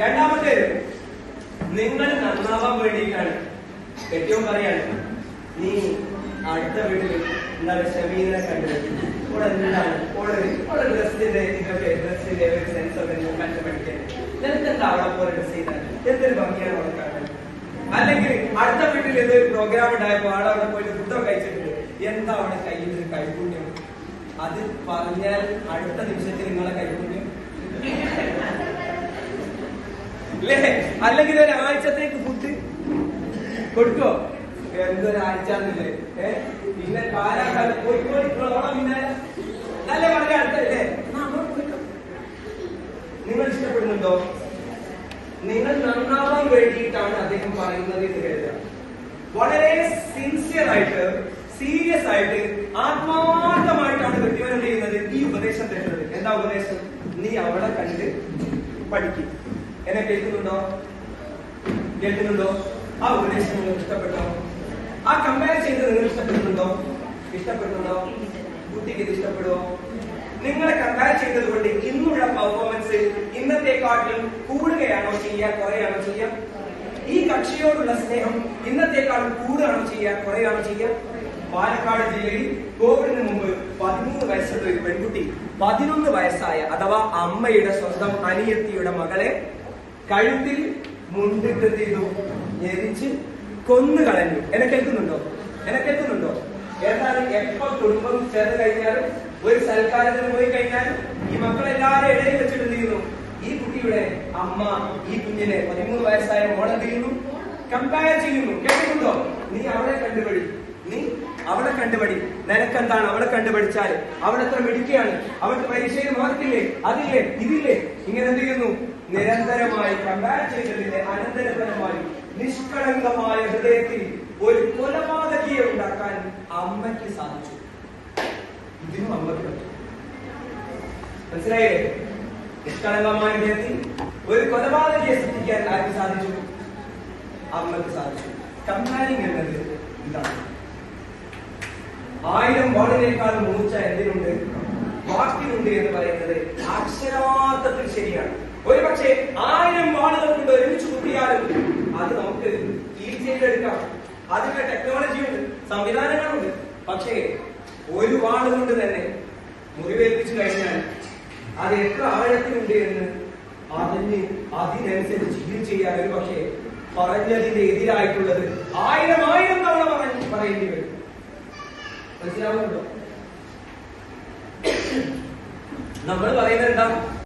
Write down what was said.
രണ്ടാമത്തേത് നിങ്ങൾ നന്നാവാൻ വേണ്ടിയിട്ടാണ്. ഏറ്റവും പറയാണ് നീ അടുത്ത വീട്ടിൽ ഇന്നലെ ഷമീനെ എന്താണ്? ഒരു സെൻസ് അവളെ എന്തൊരു അല്ലെങ്കിൽ അടുത്ത വീട്ടിൽ ഏതൊരു പ്രോഗ്രാം ഉണ്ടായപ്പോ ആടെ അവിടെ പോയിട്ട് ഫുഡൊക്കെ കഴിച്ചിട്ടുണ്ട്. എന്താ അവിടെ കയ്യിൽ കൈപുണ്യം? അത് പറഞ്ഞാൽ അടുത്ത നിമിഷത്തിൽ നിങ്ങളെ കൈപുണ്യം അല്ലെങ്കിൽ ഒരാഴ്ചത്തേക്ക് ഫുഡ് കൊടുക്കോ? എന്തൊരാഴ്ച പിന്നെ കാലാകാലം കോഴിക്കോട് പിന്നെ? നല്ല വളരെ അടുത്തല്ലേ നിങ്ങൾ ഇഷ്ടപ്പെടുന്നുണ്ടോ? നിങ്ങൾ നന്നാവാൻ വേണ്ടിയിട്ടാണ് അദ്ദേഹം പറയുന്നത് എന്ന് കരുതുക വളരെ സിൻസിയർ ആയിട്ട് സീരിയസ് ആയിട്ട് ആത്മാർത്ഥമായിട്ടാണ് എന്ത് ചെയ്യുന്നത് ഈ ഉപദേശം തരുന്നത്. എന്താ ഉപദേശം? നീ അവളെ കണ്ട് പഠിക്കും. എന്നെ കേൾക്കുന്നുണ്ടോ? കേൾക്കുന്നുണ്ടോ ആ ഉപദേശം നിങ്ങൾക്ക് ഇഷ്ടപ്പെട്ടോ? ആ കമ്പയർ ചെയ്ത് നിങ്ങൾ ഇഷ്ടപ്പെടുന്നുണ്ടോ ഇഷ്ടപ്പെടുന്നുണ്ടോ കുട്ടിക്ക് ഇത് ഇഷ്ടപ്പെടുമോ നിങ്ങളെ കമ്പയർ ചെയ്തത് കൊണ്ട് ഇന്നുള്ള പെർഫോമൻസ് ഇന്നത്തെക്കാട്ടിലും കൂടുകയാണോ ചെയ്യുക കുറയാണോ ചെയ്യുക ഈ കക്ഷിയോടുള്ള സ്നേഹം ഇന്നത്തെക്കാളും കൂടുകയാണോ ചെയ്യുക കുറയാണോ ചെയ്യുക പാലക്കാട് ജില്ലയിൽ കോവിഡിന് മുമ്പ് പതിമൂന്ന് വയസ്സുള്ള ഒരു പെൺകുട്ടി പതിനൊന്ന് വയസ്സായ അഥവാ അമ്മയുടെ സ്വന്തം അനിയത്തിയുടെ മകളെ കഴുത്തിൽ മുണ്ടിട്ട് എന്ത് ചെയ്തു? ഞെരിച്ച് കൊന്നു കളഞ്ഞു. എന്നെ കേൾക്കുന്നുണ്ടോ? എന്നെ കേൾക്കുന്നുണ്ടോ? ഏതായാലും എപ്പോ കുടുംബം ചേർന്ന് കഴിഞ്ഞാലും ഒരു സൽക്കാരത്തിന് പോയി കഴിഞ്ഞാലും ഈ മക്കളെല്ലാരും ഇടയിൽ വെച്ചിട്ട് ചെയ്യുന്നു? ഈ കുട്ടിയുടെ അമ്മ ഈ കുഞ്ഞിനെ പതിമൂന്ന് വയസ്സായ മോളെ ചെയ്യുന്നു? കമ്പയർ ചെയ്യുന്നു. കേൾക്കുന്നുണ്ടോ നീ അവളെ കണ്ടുപിടി. നീ കണ്ടുപടി. നിനക്കെന്താണ് അവളെ കണ്ടുപിടിച്ചാൽ അവൾ എത്ര മിടുക്കിയാണ്. അവൾക്ക് പരീക്ഷയിൽ മാർക്കില്ലേ? അതില്ലേ? ഇതില്ലേ? ഇങ്ങനെ എന്ത് ചെയ്യുന്നു? നിരന്തരമായി കമ്പയർ ചെയ്തതിന്റെ അനന്തരഫലമായി നിഷ്കളങ്കമായ ഹൃദയത്തിൽ ഒരു കൊലപാതകിയെ ഉണ്ടാക്കാൻ അമ്മയ്ക്ക് സാധിച്ചു. ഇതിനും അമ്മയ്ക്ക് പറ്റും. മനസ്സിലായില്ലേ? നിഷ്കളങ്കമായ ഹൃദയത്തിൽ ഒരു കൊലപാതകിയെ സൃഷ്ടിക്കാൻ ആർക്ക് സാധിച്ചു? അമ്മയ്ക്ക് സാധിച്ചു. കമ്പാരിങ് എന്നത് ഇതാണ്. ആയിരം വാളിനേക്കാൾ മൂർച്ച എന്തിനുണ്ട്? വാക്കിനുണ്ട് എന്ന് പറയുന്നത് അക്ഷരാർത്ഥത്തിൽ ശരിയാണ്. ഒരു പക്ഷേ ആയിരം വാളുകൾ കൊണ്ട് ഒരുമിച്ച് കൂട്ടിയാലും അത് നമുക്ക് ഫീൽ ചെയ്തെടുക്കാം അതിന്റെ ടെക്നോളജി ഉണ്ട് സംവിധാനങ്ങളുണ്ട്. പക്ഷേ ഒരു വാൾ കൊണ്ട് തന്നെ മുറിവേൽപ്പിച്ചു കഴിഞ്ഞാൽ അത് എത്ര ആഴത്തിലുണ്ട് എന്ന് അതിന് അതിനനുസരിച്ച് ഹീൽ ചെയ്യാൻ ഒരു പക്ഷേ പറഞ്ഞതിന്റെ എതിരായിട്ടുള്ളത് ആയിരം ആയിരം തവണ പറഞ്ഞു പറയേണ്ടി വരും. മനസ്സിലാവുന്നുണ്ടോ? നമ്മൾ പറയുന്നത് എന്താ?